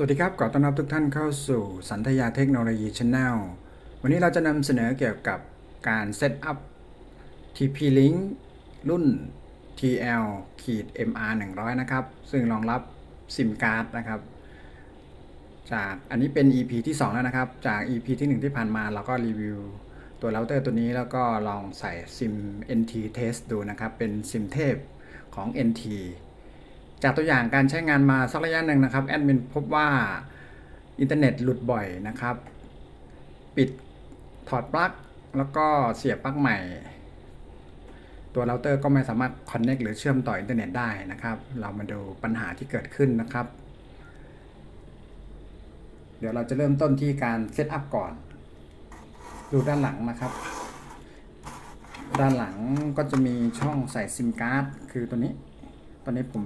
สวัสดีครับ ขอต้อนรับทุกท่านเข้าสู่สันทยาเทคโนโลยีช n แนลวันนี้เราจะนำเสนอเกี่ยวกับการเซตอัพ TP-Link รุ่น TL ขีด MR 100 นะครับ ซึ่งรองรับซิมการ์ดนะครับ จากอันนี้เป็น EP ที่ 2 แล้วนะครับ จาก EP ที่ 1 ที่ผ่านมาเราก็รีวิวตัวเราเตอร์ตัวนี้แล้วก็ลองใส่ซิม NT Test ดูนะครับ เป็นซิมเทพของ NT จากตัวอย่างการใช้งานมาสักระยะหนึ่งนะครับแอดมินพบว่าอินเทอร์เน็ตหลุดบ่อยนะครับ ปิดถอดปลั๊กแล้วก็เสียบปลั๊กใหม่ ตัวเราเตอร์ก็ไม่สามารถคอนเน็กหรือเชื่อมต่ออินเทอร์เน็ตได้นะครับ เรามาดูปัญหาที่เกิดขึ้นนะครับ เดี๋ยวเราจะเริ่มต้นที่การเซตอัพก่อน ดูด้านหลังนะครับ ด้านหลังก็จะมีช่องใส่ซิมการ์ดคือตัวนี้ อนนี้ผม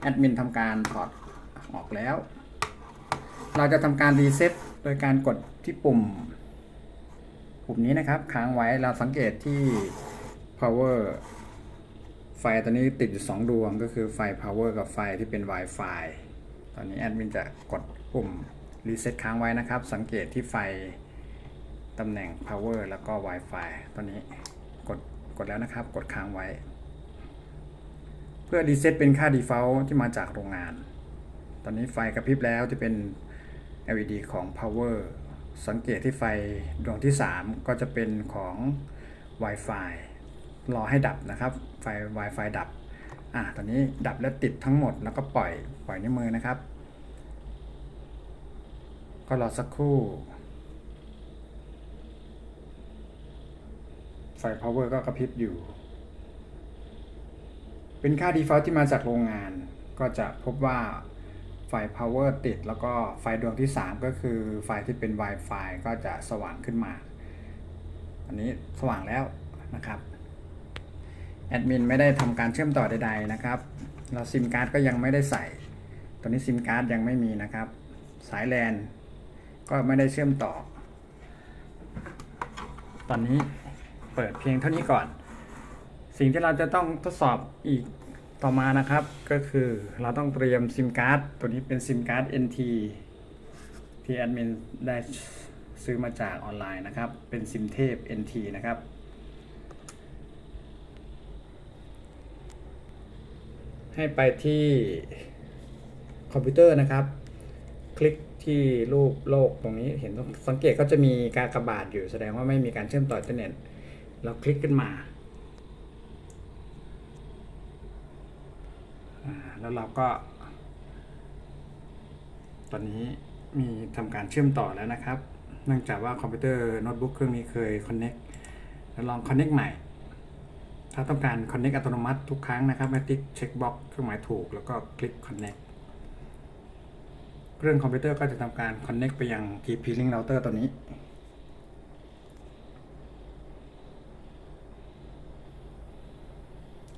แอดมินทำการถอดออกแล้ว เราจะทำการรีเซ็ตโดยการกดที่ปุ่ม ปุ่มนี้นะครับค้างไว้เราสังเกตที่ power ไฟตอนนี้ติดอยู่2ดวงก็คือไฟ power กับไฟที่เป็น Wi-Fi ตอนนี้แอดมินจะกดปุ่มรีเซ็ตค้างไว้นะครับ สังเกตที่ไฟตำแหน่ง power แล้วก็ Wi-Fi ตอนนี้กดกดแล้วนะครับ กดค้างไว้ เพื่อรีเซ็ตเป็นค่า default ที่มาจากโรงงาน ตอนนี้ไฟกระพริบแล้วที่เป็น LED ของ power สังเกตที่ไฟดวงที่ 3 ก็จะเป็นของ Wi-Fi รอให้ดับนะครับ ไฟ Wi-Fi ดับ อะ ตอนนี้ดับและติดทั้งหมด แล้วก็ปล่อย ปล่อยนิ้วมือนะครับ ก็รอสักครู่ ไฟ power ก็กระพริบอยู่ เป็นค่า default ที่มาจากโรงงาน ก็จะพบว่าไฟ power ติด แล้วก็ไฟดวงที่ 3 ก็คือไฟที่เป็น Wi-Fi ก็จะสว่างขึ้นมา อันนี้สว่างแล้วนะครับแอดมินไม่ได้ทำการเชื่อมต่อใดๆนะครับ เราซิมการ์ดก็ยังไม่ได้ใส่ตอนนี้ซิมการ์ดยังไม่มีนะครับ สายแลนก็ไม่ได้เชื่อมต่อ ตอนนี้เปิดเพียงเท่านี้ก่อน สิ่งที่เราจะต้องทดสอบอีกต่อมานะครับ ก็คือเราต้องเตรียมซิมการ์ดตัวนี้เป็นซิมการ์ด NT ที่แอดมินได้ซื้อมาจากออนไลน์นะครับ เป็นซิมเทพ NT นะครับ ให้ไปที่คอมพิวเตอร์นะครับ คลิกที่รูปโลกตรงนี้เห็นสังเกตก็จะมีกากระบาทอยู่แสดงว่าไม่มีการเชื่อมต่ออินเทอร์เน็ต เราคลิกขึ้นมาอ่า แล้วเราก็ ตอนนี้มีทำการเชื่อมต่อแล้วนะครับ เนื่องจากว่าคอมพิวเตอร์โน้ตบุ๊กเครื่องนี้เคย Connect แล้วลอง Connect ใหม่ ถ้าต้องการ Connect อัตโนมัติทุกครั้งนะครับให้ติ๊กเช็คบ็อกเครื่องหมายถูกแล้วก็คลิก Connect เครื่องคอมพิวเตอร์ก็จะทำการ Connect ไปยัง TP-Link Router ตัวนี้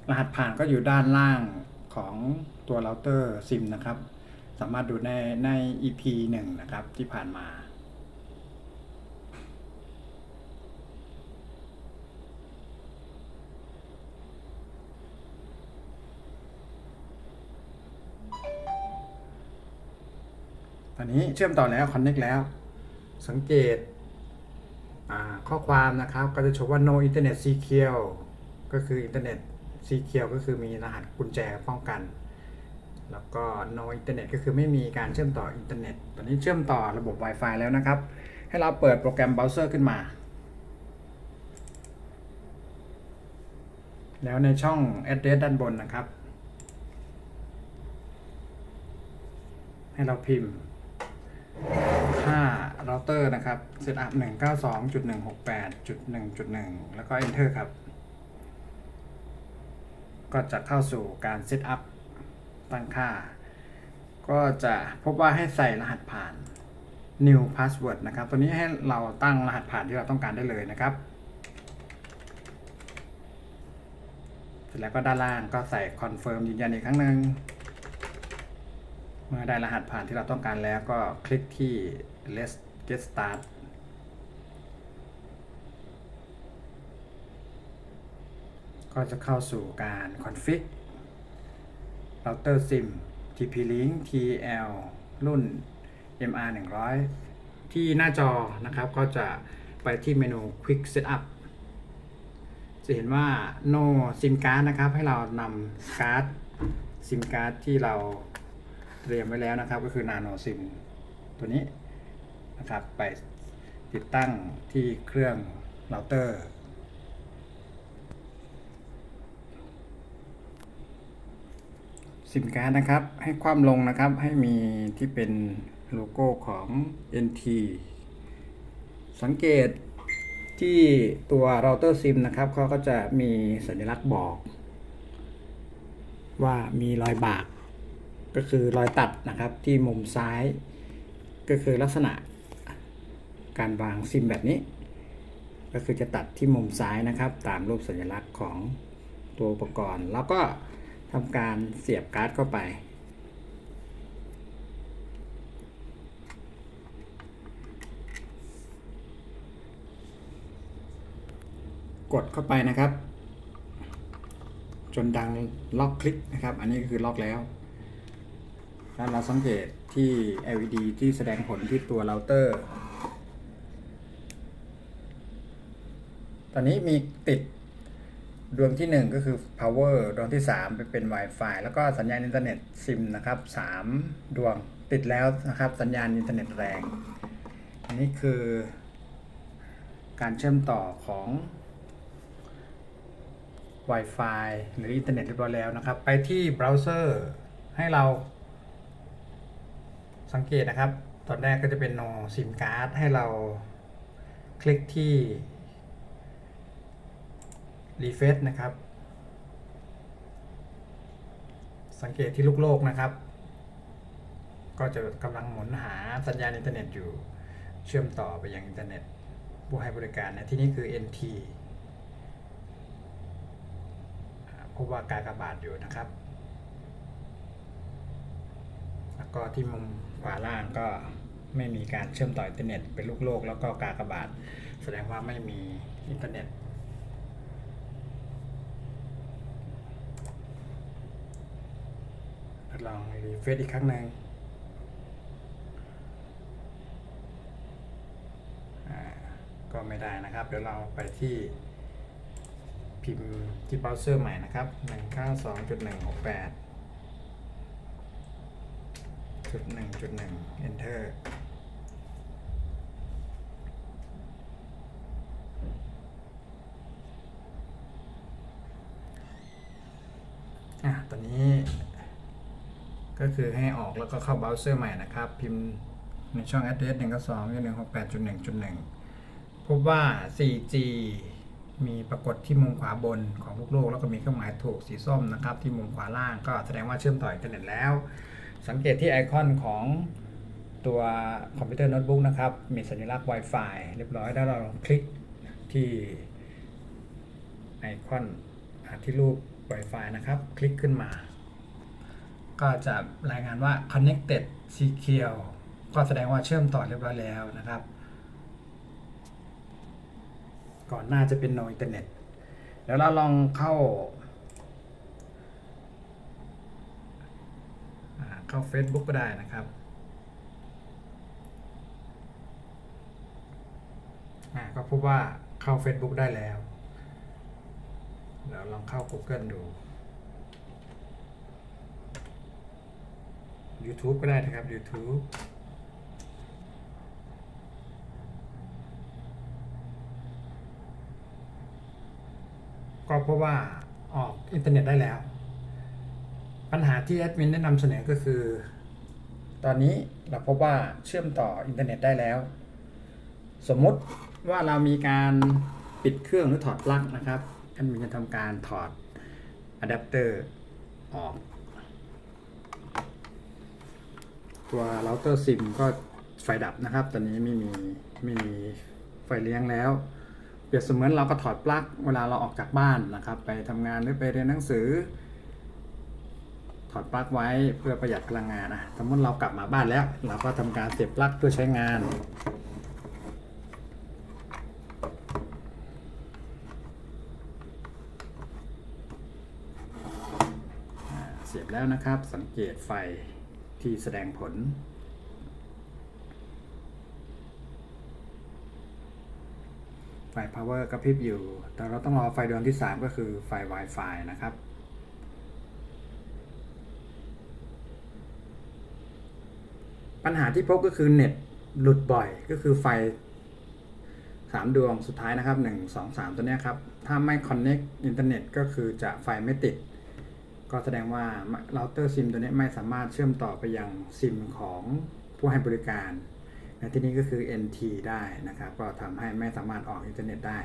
รหัสผ่านก็อยู่ด้านล่าง ของตัวเราเตอร์ซิมนะครับ สามารถดูในใน EP 1 นะครับที่ผ่านมา ตอนนี้เชื่อมต่อแล้ว Connect แล้ว สังเกตข้อความนะครับก็จะโชว์ว่า no internet secure ก็คืออินเทอร์เน็ต secure ก็คือมีรหัสกุญแจป้องกัน แล้วก็ no internet ก็คือไม่มีการเชื่อมต่ออินเทอร์เน็ต ตอนนี้เชื่อมต่อระบบ Wi-Fi แล้วนะครับ ให้เราเปิดโปรแกรมเบราว์เซอร์ขึ้นมา แล้วในช่อง address ด้านบนนะครับ ให้เราพิมพ์ค่าเราเตอร์นะครับ setup 192.168.1.1 แล้วก็ enter ครับ ก็จะเข้าสู่การเซตอัพตั้งค่า ก็จะพบว่าให้ใส่รหัสผ่าน new password นะครับ ตัวนี้ให้เราตั้งรหัสผ่านที่เราต้องการได้เลยนะครับ เสร็จแล้วก็ด้านล่างก็ใส่ confirm ยืนยันอีกครั้งหนึ่งเมื่อได้รหัสผ่านที่เราต้องการแล้วก็คลิกที่ let's get start ก็จะเข้าสู่การ config router sim TP-Link TL รุ่น MR 100 ที่หน้าจอนะครับก็จะไปที่เมนู Quick Setup จะเห็นว่า no SIM card นะครับ ให้เรานำการ์ด SIM card ที่เราเตรียมไว้แล้วนะครับ ก็คือ Nano SIM ตัวนี้นะครับ ไปติดตั้งที่เครื่องเราเตอร์ สินค้านะครับ ให้ความลงนะครับ ให้มีที่เป็นโลโก้ของ NT สังเกตที่ตัวเราเตอร์ซิมนะครับเขาก็จะมีสัญลักษณ์บอก ว่ามีรอยบาก ก็คือรอยตัดนะครับที่มุมซ้าย ก็คือลักษณะการวางซิมแบบนี้ ก็คือจะตัดที่มุมซ้ายนะครับ ตามรูปสัญลักษณ์ของตัวอุปกรณ์ แล้วก็ ทำการเสียบการ์ดเข้าไป กดเข้าไปนะครับ จนดังล็อกคลิกนะครับ อันนี้ก็คือล็อกแล้วแล้วเราสังเกตที่ LED ที่แสดงผลที่ตัวเราเตอร์ ตอนนี้มีติด ดวงที่ 1 ก็คือ power ดวงที่ 3 ไปเป็น Wi-Fi แล้วก็สัญญาณอินเทอร์เน็ตซิมนะครับ3ดวงติดแล้วนะครับ สัญญาณอินเทอร์เน็ตแรง อันนี้คือ การเชื่อมต่อของ Wi-Fi หรืออินเทอร์เน็ตเรียบร้อยแล้วนะครับ ไปที่เบราว์เซอร์ให้เรา สังเกตนะครับ ตอนแรกก็จะเป็น no sim card ให้เราคลิกที่ refresh นะครับ สังเกตที่ลูกโลกนะครับ ก็จะกำลังหมุนหาสัญญาณอินเทอร์เน็ตอยู่ เชื่อมต่อไปยังอินเทอร์เน็ต ผู้ให้บริการนะที่นี่คือ NT พบว่ากากระบาดอยู่นะครับ แล้วก็ที่มุมขวาล่างก็ไม่มีการเชื่อมต่ออินเทอร์เน็ตเป็นลูกโลก แล้วก็กากบาท แสดงว่าไม่มีอินเทอร์เน็ต ดลองรีเฟซอีกครั้งหนึ่งก็ไม่ได้นะครับ เดี๋ยวเราไปที่พิมพ์ที่เบราว์เซอร์ใหม่นะครับ192.168จุดหนึ่งจุดหนึ่ง enter อะตอนนี้ ก็ คือให้ออกแล้วก็เข้าเบราว์เซอร์ใหม่นะครับ พิมพ์ในช่อง address 1 9 2 1 6 8 1 1 พบว่า 4G มีปรากฏที่มุมขวาบนของลูกโลก แล้วก็มีเครื่องหมายถูกสีส้มนะครับ ที่มุมขวาล่างก็แสดงว่าเชื่อมต่ออินเทอร์เน็ตแล้ว สังเกตที่ไอคอนของตัวคอมพิวเตอร์โน้ตบุ๊กนะครับ มีสัญลักษณ์ Wi-Fi เรียบร้อยแล้วเราคลิกที่ไอคอนที่รูป Wi-Fi นะครับ คลิกขึ้นมา ก็จะรายงานว่า connected secure ก็แสดงว่าเชื่อมต่อเรียบร้อยแล้วนะครับ ก่อนหน้าจะเป็น no internet เดี๋ยวเราลองเข้า เข้า Facebook ก็ได้นะครับก็พบว่าเข้า Facebook ได้แล้วเดี๋ยวลองเข้า Google ดู YouTube ก็ได้นะครับ YouTube ก็เพราะว่าออกอินเทอร์เน็ตได้แล้ว ปัญหาที่แอดมินได้นำเสนอก็คือ ตอนนี้เราพบว่าเชื่อมต่ออินเทอร์เน็ตได้แล้ว สมมติว่าเรามีการปิดเครื่องหรือถอดปลั๊กนะครับแอดมินจะทำการถอดอะแดปเตอร์ออก ตัวเราเตอร์ซิมก็ไฟดับนะครับ ตอนนี้ไม่มีไม่มีไฟเลี้ยงแล้ว เปรียบเสมือนเราก็ถอดปลั๊กเวลาเราออกจากบ้านนะครับ ไปทำงานหรือไปเรียนหนังสือ ถอดปลั๊กไว้เพื่อประหยัดพลังงานนะสมมติเรากลับมาบ้านแล้ว เราก็ทำการเสียบปลั๊กเพื่อใช้งานเสียบแล้วนะครับ สังเกตไฟ ที่แสดงผล ไฟ power กระพริบอยู่ แต่เราต้องรอไฟดวงที่ 3 ก็คือไฟ Wi-Fi นะครับปัญหาที่พบก็คือเน็ตหลุดบ่อยก็คือไฟ 3 ดวงสุดท้ายนะครับ 1 2 3 ตัวนี้ครับ ถ้าไม่คอนเน็กอินเทอร์เน็ตก็คือจะไฟไม่ติด ก็แสดงว่าเราเตอร์ซิมตัวนี้ไม่สามารถเชื่อมต่อไปยังซิมของผู้ให้บริการในที่นี้ก็คือ NT ได้นะครับ ก็ทำให้ไม่สามารถออกอินเทอร์เน็ตได้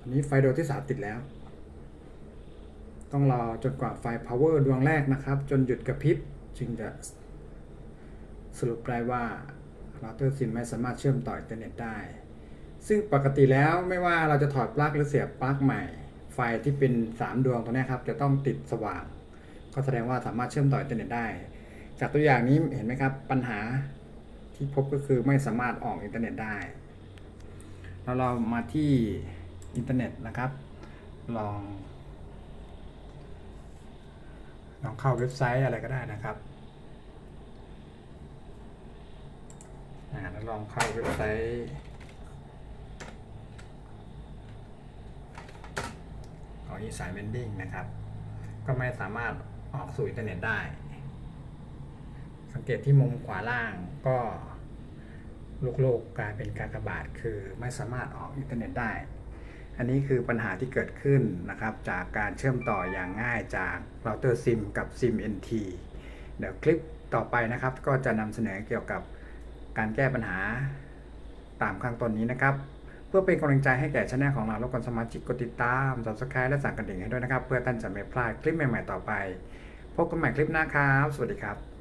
อันนี้ไฟโดที่3ติดแล้ว ต้องรอจนกว่าไฟ power ดวงแรกนะครับ จนหยุดกระพริบจึงจะสรุปได้ว่าเราเตอร์ซิมไม่สามารถเชื่อมต่ออินเทอร์เน็ตได้ ซึ่งปกติแล้วไม่ว่าเราจะถอดปลั๊กหรือเสียบปลั๊กใหม่ ไฟที่เป็น 3 ดวงตัวนี้ครับจะต้องติดสว่าง ก็แสดงว่าสามารถเชื่อมต่ออินเทอร์เน็ตได้ จากตัวอย่างนี้เห็นไหมครับ ปัญหาที่พบก็คือไม่สามารถออกอินเทอร์เน็ตได้ แล้วเรามาที่อินเทอร์เน็ตนะครับ ลอง ลองเข้าเว็บไซต์อะไรก็ได้นะครับอ่าแล้วลองเข้าเว็บไซต์ของอีสานเวนดิ้งนะครับ ก็ไม่สามารถออกสู่อินเทอร์เน็ตได้ สังเกตที่มุมขวาล่างก็ลูกๆกกลายเป็นกากระบาทคือไม่สามารถออกอินเทอร์เน็ตได้ อันนี้คือปัญหาที่เกิดขึ้นนะครับ จากการเชื่อมต่ออย่างง่ายจากเราเตอร์ซิมกับซิม NT เดี๋ยวคลิปต่อไปนะครับ ก็จะนำเสนอเกี่ยวกับการแก้ปัญหาตามข้างต้นนี้นะครับ เพื่อเป็นกำลังใจให้แก่ช anel ของเราแล้วกันสมาชิกกดติดตาม subscribe และสั่งกระดิ่งให้ด้วยนะครับ เพื่อท่านจะไม่พลาดคลิปใหม่ ๆ ต่อไป พบกันใหม่คลิปหน้าครับ สวัสดีครับ